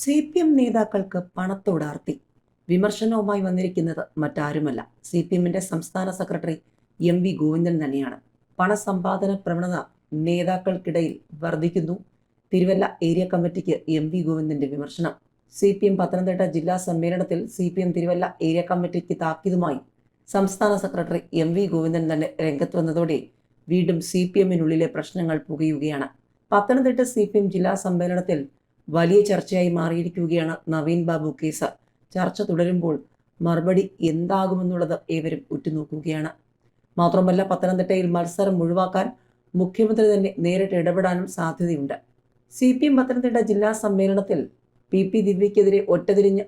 C P M നേതാക്കൾക്ക് പണത്തോടാർത്തി വിമർശനവുമായി വന്നിരിക്കുന്നത് മറ്റാരുമല്ല. സി പി എമ്മിന്റെ സംസ്ഥാന സെക്രട്ടറി എം വി ഗോവിന്ദൻ തന്നെയാണ്. പണസമ്പാദന പ്രവണത നേതാക്കൾക്കിടയിൽ വർദ്ധിക്കുന്നു. തിരുവല്ല ഏരിയ കമ്മിറ്റിക്ക് എം വി ഗോവിന്ദന്റെ വിമർശനം. സി പി എം പത്തനംതിട്ട ജില്ലാ സമ്മേളനത്തിൽ C P M Thiruvalla area കമ്മിറ്റിക്ക് താക്കീതുമായി സംസ്ഥാന സെക്രട്ടറി എം വി ഗോവിന്ദൻ തന്നെ രംഗത്ത് വന്നതോടെ വീണ്ടും സി പി എമ്മിനുള്ളിലെ പ്രശ്നങ്ങൾ പുകയുകയാണ്. പത്തനംതിട്ട സി പി എം ജില്ലാ സമ്മേളനത്തിൽ വലിയ ചർച്ചയായി മാറിയിരിക്കുകയാണ് നവീൻ ബാബു കേസ്. ചർച്ച തുടരുമ്പോൾ മറുപടി എന്താകുമെന്നുള്ളത് ഏവരും ഉറ്റുനോക്കുകയാണ്. മാത്രമല്ല പത്തനംതിട്ടയിൽ മത്സരം ഒഴിവാക്കാൻ മുഖ്യമന്ത്രി തന്നെ നേരിട്ട് ഇടപെടാനും സാധ്യതയുണ്ട്. സി പി എം പത്തനംതിട്ട ജില്ലാ സമ്മേളനത്തിൽ പി പി ദിവ്യക്കെതിരെ ഒറ്റതിരിഞ്ഞ്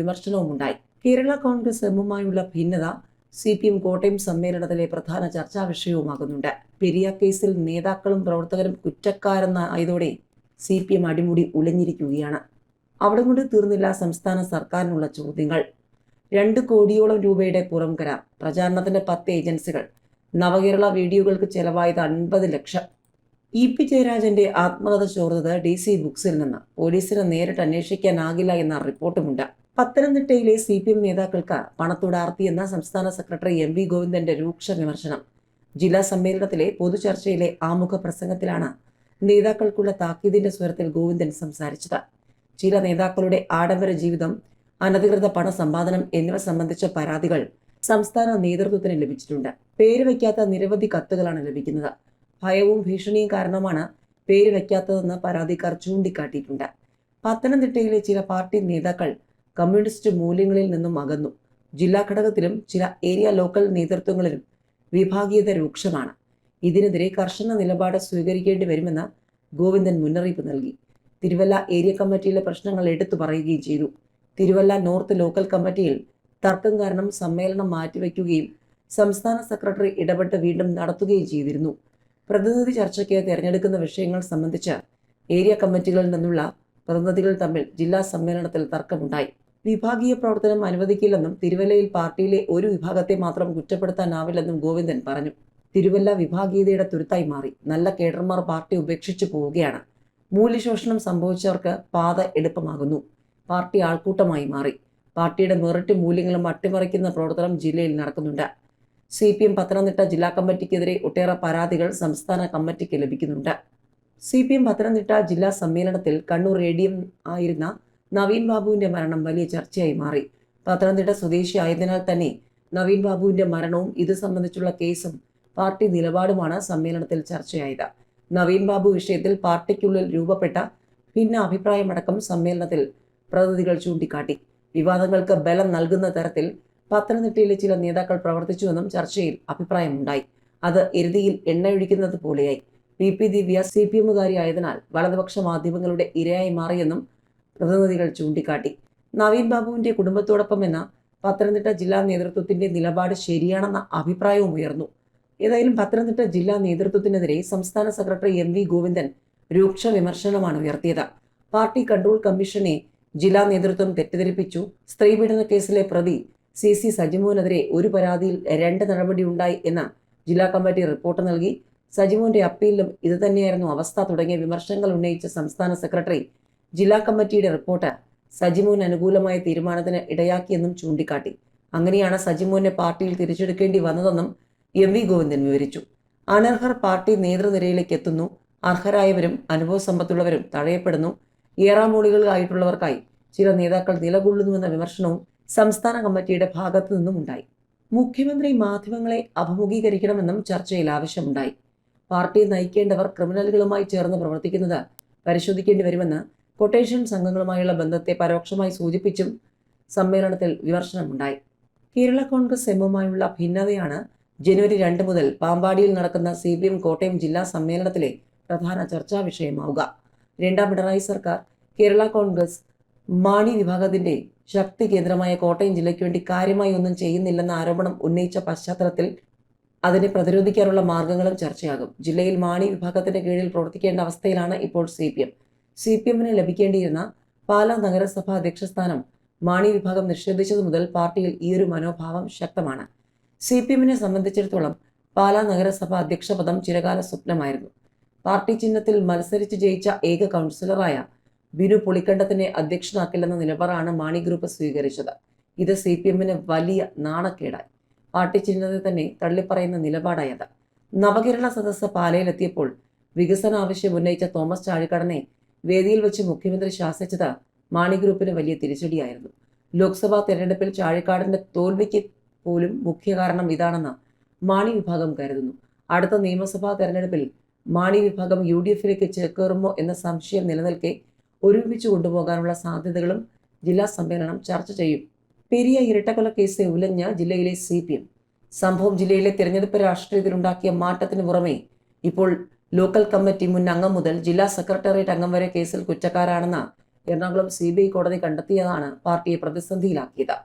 വിമർശനവും ഉണ്ടായി കേരള കോൺഗ്രസ് എമ്മുമായുള്ള ഭിന്നത സി പി എം കോട്ടയം സമ്മേളനത്തിലെ പ്രധാന ചർച്ചാ വിഷയവുമാകുന്നുണ്ട്. പെരിയ കേസിൽ നേതാക്കളും പ്രവർത്തകരും കുറ്റക്കാരെന്നായതോടെ സി പി എം അടിമുടി ഉലഞ്ഞിരിക്കുകയാണ്. അവിടെ കൊണ്ട് തീർന്നില്ല സംസ്ഥാന സർക്കാരിനുള്ള ചോദ്യങ്ങൾ. രണ്ട് കോടിയോളം രൂപയുടെ പുറം കരാർ പ്രചാരണത്തിന്റെ പത്ത് ഏജൻസികൾ നവകേരള വീഡിയോകൾക്ക് ചെലവായത് അൻപത് ലക്ഷം. ഇ പി ജയരാജന്റെ ആത്മകഥ ചോർന്നത് ഡി സി ബുക്സിൽ നിന്ന്. പോലീസിന് നേരിട്ട് അന്വേഷിക്കാനാകില്ല എന്ന റിപ്പോർട്ടുമുണ്ട്. പത്തനംതിട്ടയിലെ സി പി എം നേതാക്കൾക്ക് പണത്തോടാർത്തിയെന്ന സംസ്ഥാന സെക്രട്ടറി എം വി ഗോവിന്ദന്റെ രൂക്ഷ വിമർശനം. ജില്ലാ സമ്മേളനത്തിലെ പൊതുചർച്ചയിലെ ആമുഖ പ്രസംഗത്തിലാണ് നേതാക്കൾക്കുള്ള താക്കീതിന്റെ സ്വരത്തിൽ ഗോവിന്ദൻ സംസാരിച്ചത്. ചില നേതാക്കളുടെ ആഡംബര ജീവിതം അനധികൃത പണ സമ്പാദനം എന്നിവ സംബന്ധിച്ച പരാതികൾ സംസ്ഥാന നേതൃത്വത്തിന് ലഭിച്ചിട്ടുണ്ട്. പേര് വയ്ക്കാത്ത നിരവധി കത്തുകളാണ് ലഭിക്കുന്നത്. ഭയവും ഭീഷണിയും കാരണമാണ് പേര് വയ്ക്കാത്തതെന്ന് പരാതിക്കാർ ചൂണ്ടിക്കാട്ടിയിട്ടുണ്ട്. പത്തനംതിട്ടയിലെ ചില പാർട്ടി നേതാക്കൾ കമ്മ്യൂണിസ്റ്റ് മൂല്യങ്ങളിൽ നിന്നും അകന്നു. ജില്ലാ ഘടകത്തിലും ചില ഏരിയ ലോക്കൽ നേതൃത്വങ്ങളിലും വിഭാഗീയത രൂക്ഷമാണ്. ഇതിനെതിരെ കർശന നിലപാട് സ്വീകരിക്കേണ്ടി വരുമെന്ന് ഗോവിന്ദൻ മുന്നറിയിപ്പ് നൽകി. തിരുവല്ല ഏരിയ കമ്മിറ്റിയിലെ പ്രശ്നങ്ങൾ എടുത്തു പറയുകയും ചെയ്തു. തിരുവല്ല നോർത്ത് ലോക്കൽ കമ്മിറ്റിയിൽ തർക്കം കാരണം സമ്മേളനം മാറ്റിവെക്കുകയും സംസ്ഥാന സെക്രട്ടറി ഇടപെട്ട് വീണ്ടും നടത്തുകയും ചെയ്തിരുന്നു. പ്രതിനിധി ചർച്ചയ്ക്ക് തിരഞ്ഞെടുക്കുന്ന വിഷയങ്ങൾ സംബന്ധിച്ച് ഏരിയ കമ്മിറ്റികളിൽ നിന്നുള്ള പ്രതിനിധികൾ തമ്മിൽ ജില്ലാ സമ്മേളനത്തിൽ തർക്കമുണ്ടായി. വിഭാഗീയ പ്രവർത്തനം അനുവദിക്കില്ലെന്നും തിരുവല്ലയിൽ പാർട്ടിയിലെ ഒരു വിഭാഗത്തെ മാത്രം കുറ്റപ്പെടുത്താനാവില്ലെന്നും ഗോവിന്ദൻ പറഞ്ഞു. തിരുവല്ല വിഭാഗീയതയുടെ തുരുത്തായി മാറി. നല്ല കേഡർമാർ പാർട്ടി ഉപേക്ഷിച്ചു പോവുകയാണ്. മൂല്യശോഷണം സംഭവിച്ചവർക്ക് പാത എളുപ്പമാകുന്നു. പാർട്ടി ആൾക്കൂട്ടമായി മാറി. പാർട്ടിയുടെ മെറിറ്റ് മൂല്യങ്ങളും അട്ടിമറിക്കുന്ന പ്രവർത്തനം ജില്ലയിൽ നടക്കുന്നുണ്ട്. സി പി എം പത്തനംതിട്ട ജില്ലാ കമ്മിറ്റിക്കെതിരെ ഒട്ടേറെ പരാതികൾ സംസ്ഥാന കമ്മിറ്റിക്ക് ലഭിക്കുന്നുണ്ട്. സി പി എം പത്തനംതിട്ട ജില്ലാ സമ്മേളനത്തിൽ കണ്ണൂർ എ ഡി എം ആയിരുന്ന നവീൻ ബാബുവിന്റെ മരണം വലിയ ചർച്ചയായി മാറി. പത്തനംതിട്ട സ്വദേശി ആയതിനാൽ തന്നെ നവീൻ ബാബുവിന്റെ മരണവും ഇത് സംബന്ധിച്ചുള്ള കേസും പാർട്ടി നിലപാടുമാണ് സമ്മേളനത്തിൽ ചർച്ചയായത്. നവീൻ ബാബു വിഷയത്തിൽ പാർട്ടിക്കുള്ളിൽ രൂപപ്പെട്ട ഭിന്ന അഭിപ്രായമടക്കം സമ്മേളനത്തിൽ പ്രതിനിധികൾ ചൂണ്ടിക്കാട്ടി. വിവാദങ്ങൾക്ക് ബലം നൽകുന്ന തരത്തിൽ പത്തനംതിട്ടയിലെ ചില നേതാക്കൾ പ്രവർത്തിച്ചുവെന്നും ചർച്ചയിൽ അഭിപ്രായമുണ്ടായി. അത് എരുതിയിൽ എണ്ണയൊഴിക്കുന്നത് പോലെയായി. P. P. Divya C. P. എമ്മുകാരിയായതിനാൽ വലതുപക്ഷ മാധ്യമങ്ങളുടെ ഇരയായി മാറിയെന്നും പ്രതിനിധികൾ ചൂണ്ടിക്കാട്ടി. നവീൻ ബാബുവിന്റെ കുടുംബത്തോടൊപ്പം എന്ന പത്തനംതിട്ട ജില്ലാ നേതൃത്വത്തിന്റെ നിലപാട് ശരിയാണെന്ന അഭിപ്രായവും ഉയർന്നു. ഏതായാലും പത്തനംതിട്ട ജില്ലാ നേതൃത്വത്തിനെതിരെ സംസ്ഥാന സെക്രട്ടറി എം വി ഗോവിന്ദൻ രൂക്ഷ വിമർശനമാണ് ഉയർത്തിയത്. പാർട്ടി കൺട്രോൾ കമ്മീഷനെ ജില്ലാ നേതൃത്വം തെറ്റിദ്ധരിപ്പിച്ചു. സ്ത്രീപീഡന കേസിലെ പ്രതി സി സി സജിമോനെതിരെ ഒരു പരാതിയിൽ രണ്ട് നടപടി ഉണ്ടായി എന്ന ജില്ലാ കമ്മിറ്റി റിപ്പോർട്ട് നൽകി. സജിമോന്റെ അപ്പീലിലും ഇതുതന്നെയായിരുന്നു അവസ്ഥ തുടങ്ങിയ വിമർശനങ്ങൾ ഉന്നയിച്ച സംസ്ഥാന സെക്രട്ടറി. ജില്ലാ കമ്മിറ്റിയുടെ റിപ്പോർട്ട് സജിമോൻ അനുകൂലമായ തീരുമാനത്തിന് ഇടയാക്കിയെന്നും ചൂണ്ടിക്കാട്ടി. അങ്ങനെയാണ് സജിമോനെ പാർട്ടിയിൽ തിരിച്ചെടുക്കേണ്ടി വന്നതെന്നും എം വി ഗോവിന്ദൻ വിവരിച്ചു. അനർഹർ പാർട്ടി നേതൃനിരയിലേക്ക് എത്തുന്നു. അർഹരായവരും അനുഭവ സമ്പത്തുള്ളവരും തഴയപ്പെടുന്നു ഏറാമൂളികളായിട്ടുള്ളവർക്കായി ചില നേതാക്കൾ നിലകൊള്ളുന്നുവെന്ന വിമർശനവും സംസ്ഥാന കമ്മിറ്റിയുടെ ഭാഗത്തു നിന്നും ഉണ്ടായി മുഖ്യമന്ത്രി മാധ്യമങ്ങളെ അഭിമുഖീകരിക്കണമെന്നും ചർച്ചയിൽ ആവശ്യമുണ്ടായി. പാർട്ടി നയിക്കേണ്ടവർ ക്രിമിനലുകളുമായി ചേർന്ന് പ്രവർത്തിക്കുന്നത് പരിശോധിക്കേണ്ടി വരുമെന്ന് കൊട്ടേഷൻ സംഘങ്ങളുമായുള്ള ബന്ധത്തെ പരോക്ഷമായി സൂചിപ്പിച്ചും സമ്മേളനത്തിൽ വിമർശനമുണ്ടായി. കേരള കോൺഗ്രസ് എമ്മുമായുള്ള ഭിന്നതയാണ് ജനുവരി രണ്ട് മുതൽ പാമ്പാടിയിൽ നടക്കുന്ന സി പി എം കോട്ടയം ജില്ലാ സമ്മേളനത്തിലെ പ്രധാന ചർച്ചാ വിഷയമാവുക. രണ്ടാം പിണറായി സർക്കാർ കേരള കോൺഗ്രസ് മാണി വിഭാഗത്തിന്റെ ശക്തി കേന്ദ്രമായ കോട്ടയം ജില്ലയ്ക്ക് വേണ്ടി കാര്യമായി ഒന്നും ചെയ്യുന്നില്ലെന്ന ആരോപണം ഉന്നയിച്ച പശ്ചാത്തലത്തിൽ അതിനെ പ്രതിരോധിക്കാനുള്ള മാർഗങ്ങളും ചർച്ചയാകും. ജില്ലയിൽ മാണി വിഭാഗത്തിന്റെ കീഴിൽ പ്രവർത്തിക്കേണ്ട അവസ്ഥയിലാണ് ഇപ്പോൾ C P M. C P എമ്മിന് ലഭിക്കേണ്ടിയിരുന്ന പാലാ നഗരസഭാ അധ്യക്ഷസ്ഥാനം മാണി വിഭാഗം നിഷേധിച്ചതു മുതൽ പാർട്ടിയിൽ ഈയൊരു മനോഭാവം ശക്തമാണ്. സി പി എമ്മിനെ സംബന്ധിച്ചിടത്തോളം പാലാ നഗരസഭ അധ്യക്ഷ പദം ചിരകാല സ്വപ്നമായിരുന്നു. പാർട്ടി ചിഹ്നത്തിൽ മത്സരിച്ച് ജയിച്ച ഏക കൗൺസിലറായ ബിനു പുളിക്കണ്ടത്തിനെ അധ്യക്ഷനാക്കില്ലെന്ന നിലപാടാണ് മാണി ഗ്രൂപ്പ് സ്വീകരിച്ചത്. ഇത് സി പി എമ്മിന് വലിയ നാണക്കേടായി. പാർട്ടി ചിഹ്നത്തെ തന്നെ തള്ളിപ്പറയുന്ന നിലപാടായത്. നവകേരള സദസ്സ് പാലയിലെത്തിയപ്പോൾ വികസന ആവശ്യം ഉന്നയിച്ച തോമസ് ചാഴിക്കടനെ വേദിയിൽ വെച്ച് മുഖ്യമന്ത്രി ശാസിച്ചത് മാണി ഗ്രൂപ്പിന് വലിയ തിരിച്ചടിയായിരുന്നു. ലോക്സഭാ തെരഞ്ഞെടുപ്പിൽ ചാഴിക്കാടിന്റെ തോൽവിക്ക് പോലും മുഖ്യ കാരണം ഇതാണെന്ന് മാണി വിഭാഗം കരുതുന്നു. അടുത്ത നിയമസഭാ തെരഞ്ഞെടുപ്പിൽ മാണി വിഭാഗം യു ഡി എഫിലേക്ക് ചേക്കേറുമോ എന്ന സംശയം നിലനിൽക്കെ ഒരുമിച്ച് കൊണ്ടുപോകാനുള്ള സാധ്യതകളും ജില്ലാ സമ്മേളനം ചർച്ച ചെയ്യും. പെരിയ ഇരട്ടക്കൊല കേസ് ഉലഞ്ഞ ജില്ലയിലെ സി പി എം സംഭവം ജില്ലയിലെ തിരഞ്ഞെടുപ്പ് രാഷ്ട്രീയത്തിലുണ്ടാക്കിയ മാറ്റത്തിന് പുറമെ ഇപ്പോൾ ലോക്കൽ കമ്മിറ്റി മുൻ അംഗം മുതൽ ജില്ലാ സെക്രട്ടേറിയറ്റ് അംഗം വരെ കേസിൽ കുറ്റക്കാരാണെന്ന് എറണാകുളം സി കോടതി കണ്ടെത്തിയതാണ് പാർട്ടിയെ പ്രതിസന്ധിയിലാക്കിയത്.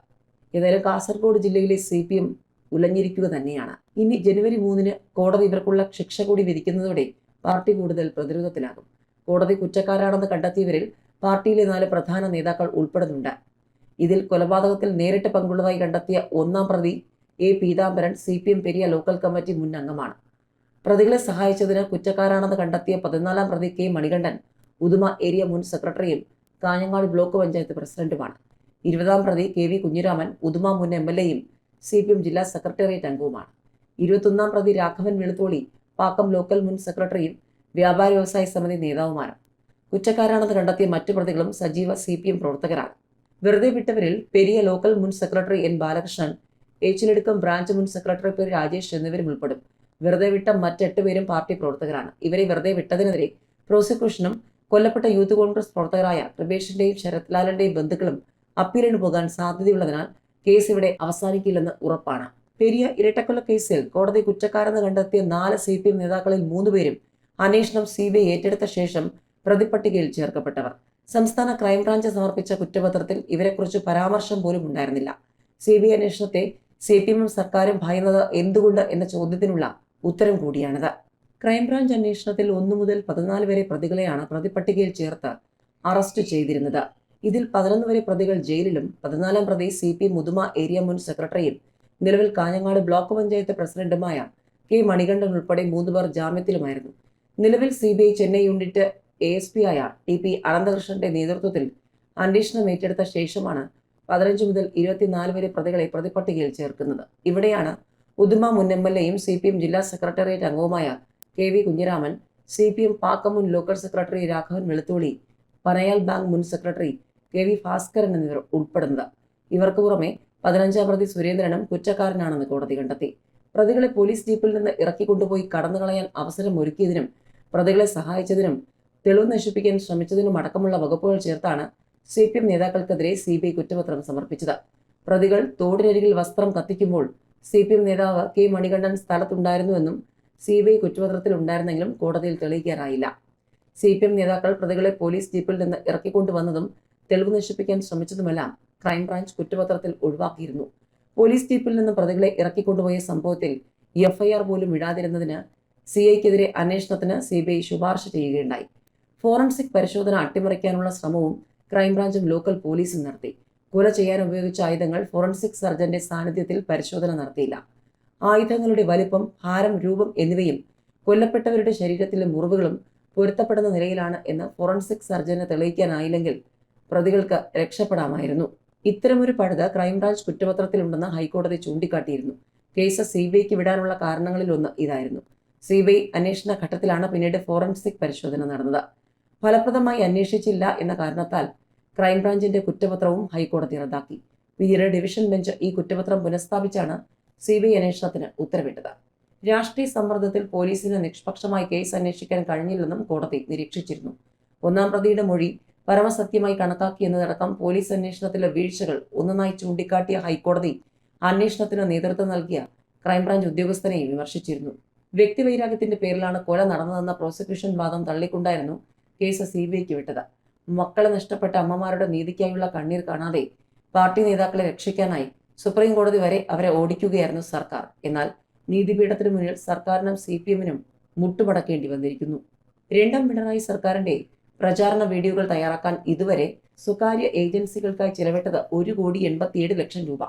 ഏതായാലും കാസർഗോഡ് ജില്ലയിലെ സി പി എം ഉലഞ്ഞിരിക്കുക തന്നെയാണ്. ഇനി ജനുവരി മൂന്നിന് കോടതി ഇവർക്കുള്ള ശിക്ഷ കൂടി വിധിക്കുന്നതോടെ പാർട്ടി കൂടുതൽ പ്രതിരോധത്തിലാകും. കോടതി കുറ്റക്കാരാണെന്ന് കണ്ടെത്തിയവരിൽ പാർട്ടിയിലെ നാല് പ്രധാന നേതാക്കൾ ഉൾപ്പെടുന്നുണ്ട്. ഇതിൽ കൊലപാതകത്തിൽ നേരിട്ട് പങ്കുള്ളതായി കണ്ടെത്തിയ ഒന്നാം പ്രതി A Peethambaran C P M Periya local committee മുൻ അംഗമാണ്. പ്രതികളെ സഹായിച്ചതിന് കുറ്റക്കാരാണെന്ന് കണ്ടെത്തിയ പതിനാലാം പ്രതി കെ മണികണ്ഠൻ ഉദുമ ഏരിയ മുൻ സെക്രട്ടറിയും കാഞ്ഞങ്ങാട് ബ്ലോക്ക് പഞ്ചായത്ത് പ്രസിഡന്റുമാണ്. ഇരുപതാം പ്രതി കെ വി കുഞ്ഞിരാമൻ ഉദുമ മുൻ എം എൽ എയും സി പി എം ജില്ലാ സെക്രട്ടേറിയറ്റ് അംഗവുമാണ്. ഇരുപത്തൊന്നാം പ്രതി രാഘവൻ വെളുത്തോളി പാക്കം ലോക്കൽ മുൻ സെക്രട്ടറിയും വ്യാപാര വ്യവസായ സമിതി നേതാവുമാണ്. കുറ്റക്കാരാണെന്ന് കണ്ടെത്തിയ മറ്റു പ്രതികളും സജീവ സി പി എം പ്രവർത്തകരാണ്. വെറുതെ വിട്ടവരിൽ പെരിയ ലോക്കൽ മുൻ secretary N Balakrishnan Echiladukkam branch മുൻ സെക്രട്ടറി പേര് രാജേഷ് എന്നിവരും ഉൾപ്പെടും. വെറുതെ വിട്ട മറ്റെട്ട് പേരും പാർട്ടി പ്രവർത്തകരാണ്. ഇവരെ വെറുതെ വിട്ടതിനെതിരെ പ്രോസിക്യൂഷനും കൊല്ലപ്പെട്ട യൂത്ത് കോൺഗ്രസ് പ്രവർത്തകരായ കൃപേഷിന്റെയും ശരത് ലാലന്റെയും ബന്ധുക്കളും അപ്പീലിന് പോകാൻ സാധ്യതയുള്ളതിനാൽ കേസ് ഇവിടെ അവസാനിക്കില്ലെന്ന് ഉറപ്പാണ്. പെരിയ ഇരട്ടക്കൊല കേസിൽ കോടതി കുറ്റക്കാരെന്ന് കണ്ടെത്തിയ നാല് സി പി എം നേതാക്കളിൽ മൂന്നുപേരും അന്വേഷണം സി ബി ഐ ഏറ്റെടുത്ത ശേഷം പ്രതിപട്ടികയിൽ ചേർക്കപ്പെട്ടവർ. സംസ്ഥാന ക്രൈംബ്രാഞ്ച് സമർപ്പിച്ച കുറ്റപത്രത്തിൽ ഇവരെക്കുറിച്ച് പരാമർശം പോലും ഉണ്ടായിരുന്നില്ല. സി ബി ഐ അന്വേഷണത്തെ സി പി എമ്മും സർക്കാരും ഭയന്നത് എന്തുകൊണ്ട് എന്ന ചോദ്യത്തിനുള്ള ഉത്തരം കൂടിയാണിത്. ക്രൈംബ്രാഞ്ച് അന്വേഷണത്തിൽ ഒന്നു മുതൽ പതിനാല് വരെ പ്രതികളെയാണ് പ്രതിപട്ടികയിൽ ചേർത്ത് അറസ്റ്റ് ചെയ്തിരുന്നത്. ഇതിൽ പതിനൊന്ന് വരെ പ്രതികൾ ജയിലിലും പതിനാലാം പ്രതി സി പി മുതുമ ഏരിയ മുൻ സെക്രട്ടറിയും നിലവിൽ കാഞ്ഞങ്ങാട് ബ്ലോക്ക് പഞ്ചായത്ത് പ്രസിഡന്റുമായ കെ മണികണ്ഠൻ ഉൾപ്പെടെ മൂന്ന് പേർ ജാമ്യത്തിലുമായിരുന്നു. നിലവിൽ C B I Chennai unit A S P ആയ ടി പി അനന്തകൃഷ്ണന്റെ നേതൃത്വത്തിൽ അന്വേഷണം ഏറ്റെടുത്ത ശേഷമാണ് പതിനഞ്ച് മുതൽ ഇരുപത്തിനാല് വരെ പ്രതികളെ പ്രതിപട്ടികയിൽ ചേർക്കുന്നത്. ഇവിടെയാണ് ഉദുമ മുൻ എം എൽ എയും സി പി എം ജില്ലാ സെക്രട്ടേറിയറ്റ് അംഗവുമായ K V Kunhiraman C P M Pakkam മുൻ local secretary Raghavan Velutholi Panayal bank മുൻ സെക്രട്ടറി കെ വി ഭാസ്കരൻ എന്നിവർ ഉൾപ്പെടുന്നത്. ഇവർക്ക് പുറമെ പതിനഞ്ചാം പ്രതി സുരേന്ദ്രനും കുറ്റക്കാരനാണെന്ന് കോടതി കണ്ടെത്തി. പ്രതികളെ പോലീസ് ജീപ്പിൽ നിന്ന് ഇറക്കി ഇറക്കിക്കൊണ്ടുപോയി കടന്നുകളയാൻ അവസരം ഒരുക്കിയതിനും പ്രതികളെ സഹായിച്ചതിനും തെളിവ് നശിപ്പിക്കാൻ ശ്രമിച്ചതിനും അടക്കമുള്ള വകുപ്പുകൾ ചേർത്താണ് സി പി എം നേതാക്കൾക്കെതിരെ സി ബി ഐ കുറ്റപത്രം സമർപ്പിച്ചത്. പ്രതികൾ തോടിനരികിൽ വസ്ത്രം കത്തിക്കുമ്പോൾ സി പി എം നേതാവ് കെ മണികണ്ഠൻ സ്ഥലത്തുണ്ടായിരുന്നുവെന്നും സി ബി ഐ കുറ്റപത്രത്തിൽ ഉണ്ടായിരുന്നെങ്കിലും കോടതിയിൽ തെളിയിക്കാനായില്ല സി പി എം നേതാക്കൾ പ്രതികളെ പോലീസ് ജീപ്പിൽ നിന്ന് ഇറക്കിക്കൊണ്ടുവന്നതും തെളിവ് നശിപ്പിക്കാൻ ശ്രമിച്ചതുമെല്ലാം ക്രൈംബ്രാഞ്ച് കുറ്റപത്രത്തിൽ ഒഴിവാക്കിയിരുന്നു. പോലീസ് ജീപ്പിൽ നിന്ന് പ്രതികളെ ഇറക്കിക്കൊണ്ടുപോയ സംഭവത്തിൽ എഫ്ഐആർ പോലും ഇടാതിരുന്നതിന് സി ഐക്കെതിരെ അന്വേഷണത്തിന് സി ബി ഐ ശുപാർശ ചെയ്യുകയുണ്ടായി. ഫോറൻസിക് പരിശോധന അട്ടിമറിക്കാനുള്ള ശ്രമവും ക്രൈംബ്രാഞ്ചും ലോക്കൽ പോലീസും നടത്തി. കൊല ചെയ്യാൻ ഉപയോഗിച്ച ആയുധങ്ങൾ ഫോറൻസിക് സർജന്റെ സാന്നിധ്യത്തിൽ പരിശോധന നടത്തിയില്ല. ആയുധങ്ങളുടെ വലിപ്പം ഭാരം രൂപം എന്നിവയും കൊല്ലപ്പെട്ടവരുടെ ശരീരത്തിലെ മുറിവുകളും പൊരുത്തപ്പെടുന്ന നിലയിലാണ് എന്ന് ഫോറൻസിക് സർജന് തെളിയിക്കാനായില്ലെങ്കിൽ പ്രതികൾക്ക് രക്ഷപ്പെടാമായിരുന്നു. ഇത്തരമൊരു പഴുത ക്രൈംബ്രാഞ്ച് കുറ്റപത്രത്തിലുണ്ടെന്ന് ഹൈക്കോടതി ചൂണ്ടിക്കാട്ടിയിരുന്നു. കേസ് സി ബി ഐക്ക് വിടാനുള്ള ഇതായിരുന്നു. സി ബി ഐ അന്വേഷണ ഘട്ടത്തിലാണ് പിന്നീട് ഫോറൻസിക് പരിശോധന നടന്നത്. ഫലപ്രദമായി അന്വേഷിച്ചില്ല എന്ന കാരണത്താൽ ക്രൈംബ്രാഞ്ചിന്റെ കുറ്റപത്രവും ഹൈക്കോടതി റദ്ദാക്കി. പിന്നീട് ഡിവിഷൻ ബെഞ്ച് ഈ കുറ്റപത്രം പുനഃസ്ഥാപിച്ചാണ് സി ബി ഐ അന്വേഷണത്തിന് ഉത്തരവിട്ടത്. രാഷ്ട്രീയ സമ്മർദ്ദത്തിൽ പോലീസിന് നിഷ്പക്ഷമായി കേസ് അന്വേഷിക്കാൻ കഴിഞ്ഞില്ലെന്നും കോടതി നിരീക്ഷിച്ചിരുന്നു. ഒന്നാം പ്രതിയുടെ മൊഴി പരമസത്യമായി കണക്കാക്കി എന്നതടക്കം പോലീസ് അന്വേഷണത്തിലെ വീഴ്ചകൾ ഒന്നൊന്നായി ചൂണ്ടിക്കാട്ടിയ ഹൈക്കോടതി അന്വേഷണത്തിന് നേതൃത്വം നൽകിയ ക്രൈംബ്രാഞ്ച് ഉദ്യോഗസ്ഥനെയും വിമർശിച്ചിരുന്നു. വ്യക്തിവൈരാഗ്യത്തിന്റെ പേരിലാണ് കൊല നടന്നതെന്ന പ്രോസിക്യൂഷൻ വാദം തള്ളിക്കൊണ്ടായിരുന്നു കേസ് സി ബി ഐക്ക് വിട്ടത്. മക്കളെ നഷ്ടപ്പെട്ട അമ്മമാരുടെ നീതിക്കായുള്ള കണ്ണീർ കാണാതെ പാർട്ടി നേതാക്കളെ രക്ഷിക്കാനായി സുപ്രീം കോടതി വരെ അവരെ ഓടിക്കുകയായിരുന്നു സർക്കാർ. എന്നാൽ നീതിപീഠത്തിന് മുന്നിൽ സർക്കാരിനും സി പി എമ്മിനും മുട്ടുമടക്കേണ്ടി വന്നിരിക്കുന്നു. രണ്ടാം പിണറായി സർക്കാരിന്റെ പ്രചാരണ വീഡിയോകൾ തയ്യാറാക്കാൻ ഇതുവരെ സ്വകാര്യ ഏജൻസികൾക്കായി ചിലവിട്ടത് ഒരു കോടി എൺപത്തിയേഴ് ലക്ഷം രൂപ.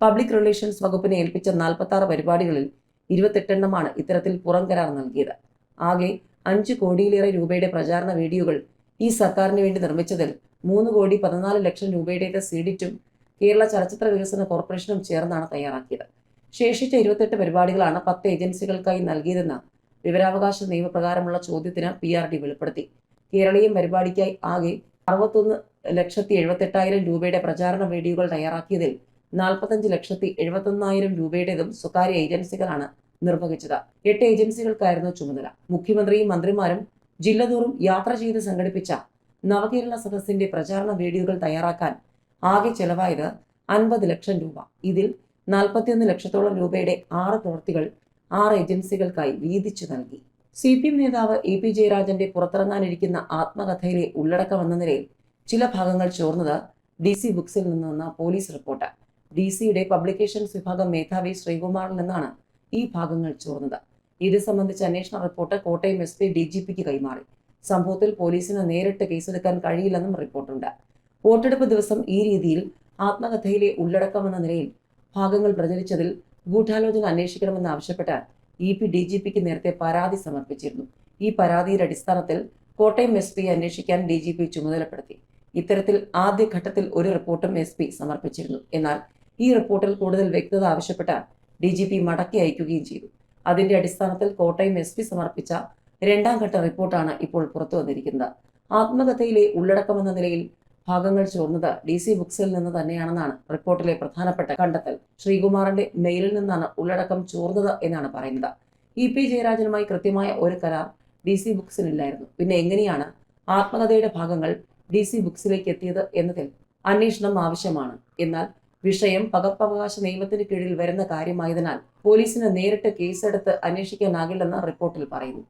പബ്ലിക് റിലേഷൻസ് വകുപ്പിനെ ഏൽപ്പിച്ച നാൽപ്പത്തി ആറ് പരിപാടികളിൽ ഇരുപത്തെട്ടെണ്ണമാണ് ഇത്തരത്തിൽ പുറം കരാർ നൽകിയത്. ആകെ അഞ്ച് കോടിയിലേറെ രൂപയുടെ പ്രചാരണ വീഡിയോകൾ ഈ സർക്കാരിന് വേണ്ടി നിർമ്മിച്ചതിൽ മൂന്ന് കോടി പതിനാല് ലക്ഷം രൂപയുടേത് സീഡിറ്റും കേരള ചലച്ചിത്ര വികസന കോർപ്പറേഷനും ചേർന്നാണ് തയ്യാറാക്കിയത്. ശേഷിച്ച ഇരുപത്തെട്ട് പരിപാടികളാണ് പത്ത് ഏജൻസികൾക്കായി നൽകിയതെന്ന് വിവരാവകാശ നിയമപ്രകാരമുള്ള ചോദ്യത്തിന് പി ആർ ഡി വെളിപ്പെടുത്തി. കേരളീയം പരിപാടിക്കായി ആകെ അറുപത്തൊന്ന് ലക്ഷത്തി എഴുപത്തെട്ടായിരം രൂപയുടെ പ്രചാരണ വീഡിയോകൾ തയ്യാറാക്കിയതിൽ നാൽപ്പത്തഞ്ച് ലക്ഷത്തി എഴുപത്തൊന്നായിരം രൂപയുടേതും സ്വകാര്യ ഏജൻസികളാണ് നിർവഹിച്ചത്. എട്ട് ഏജൻസികൾക്കായിരുന്നു ചുമതല. മുഖ്യമന്ത്രിയും മന്ത്രിമാരും ജില്ലതോറും യാത്ര ചെയ്ത് സംഘടിപ്പിച്ച നവകേരള സദസ്സിന്റെ പ്രചാരണ വീഡിയോകൾ തയ്യാറാക്കാൻ ആകെ ചെലവായത് അൻപത് ലക്ഷം രൂപ. ഇതിൽ നാൽപ്പത്തിയൊന്ന് ലക്ഷത്തോളം രൂപയുടെ ആറ് പ്രവൃത്തികൾ ആറ് ഏജൻസികൾക്കായി വീതിച്ചു നൽകി. സി പി എം നേതാവ് എ പി ജയരാജന്റെ പുറത്തിറങ്ങാനിരിക്കുന്ന ആത്മകഥയിലെ ഉള്ളടക്കമെന്ന നിലയിൽ ചില ഭാഗങ്ങൾ ചോർന്നത് ഡി സി ബുക്സിൽ നിന്നെന്ന പോലീസ് റിപ്പോർട്ട്. ഡി സിയുടെ പബ്ലിക്കേഷൻസ് വിഭാഗം മേധാവി ശ്രീകുമാറിൽ നിന്നാണ് ഈ ഭാഗങ്ങൾ ചോർന്നത്. ഇത് സംബന്ധിച്ച അന്വേഷണ report Kottayam S P D G പിക്ക് കൈമാറി. സംഭവത്തിൽ പോലീസിന് നേരിട്ട് കേസെടുക്കാൻ കഴിയില്ലെന്നും റിപ്പോർട്ടുണ്ട്. വോട്ടെടുപ്പ് ദിവസം ഈ രീതിയിൽ ആത്മകഥയിലെ ഉള്ളടക്കമെന്ന നിലയിൽ ഭാഗങ്ങൾ പ്രചരിച്ചതിൽ ഗൂഢാലോചന അന്വേഷിക്കണമെന്ന് ആവശ്യപ്പെട്ട് ഇ പി ഡി ജി പിക്ക് നേരത്തെ പരാതി സമർപ്പിച്ചിരുന്നു. ഈ പരാതിയുടെ അടിസ്ഥാനത്തിൽ കോട്ടയം എസ് പി അന്വേഷിക്കാൻ ഡി ജി പി ചുമതലപ്പെടുത്തി. ഇത്തരത്തിൽ ആദ്യഘട്ടത്തിൽ ഒരു റിപ്പോർട്ടും എസ് പി സമർപ്പിച്ചിരുന്നു. എന്നാൽ ഈ റിപ്പോർട്ടിൽ കൂടുതൽ വ്യക്തത ആവശ്യപ്പെട്ട ഡി ജി പി മടക്കി അയക്കുകയും ചെയ്തു. അതിന്റെ അടിസ്ഥാനത്തിൽ കോട്ടയം എസ് പി സമർപ്പിച്ച രണ്ടാം ഘട്ട റിപ്പോർട്ടാണ് ഇപ്പോൾ പുറത്തു വന്നിരിക്കുന്നത്. ആത്മകഥയിലെ ഉള്ളടക്കമെന്ന നിലയിൽ ഭാഗങ്ങൾ ചോർന്നത് ഡി സി ബുക്സിൽ നിന്ന് തന്നെയാണെന്നാണ് റിപ്പോർട്ടിലെ പ്രധാനപ്പെട്ട കണ്ടെത്തൽ. ശ്രീകുമാറിന്റെ മെയിലിൽ നിന്നാണ് ഉള്ളടക്കം ചോർന്നത് എന്നാണ് പറയുന്നത്. ഇ പി ജയരാജനുമായി കൃത്യമായ ഒരു കരാർ ഡി സി ബുക്സിനില്ലായിരുന്നു. പിന്നെ എങ്ങനെയാണ് ആത്മകഥയുടെ ഭാഗങ്ങൾ ഡി സി ബുക്സിലേക്ക് എത്തിയത് എന്നതിൽ അന്വേഷണം ആവശ്യമാണ്. എന്നാൽ വിഷയം പകർപ്പവകാശ നിയമത്തിന് കീഴിൽ വരുന്ന കാര്യമായതിനാൽ പോലീസിന് നേരിട്ട് കേസെടുത്ത് അന്വേഷിക്കാനാകില്ലെന്ന് റിപ്പോർട്ടിൽ പറയുന്നു.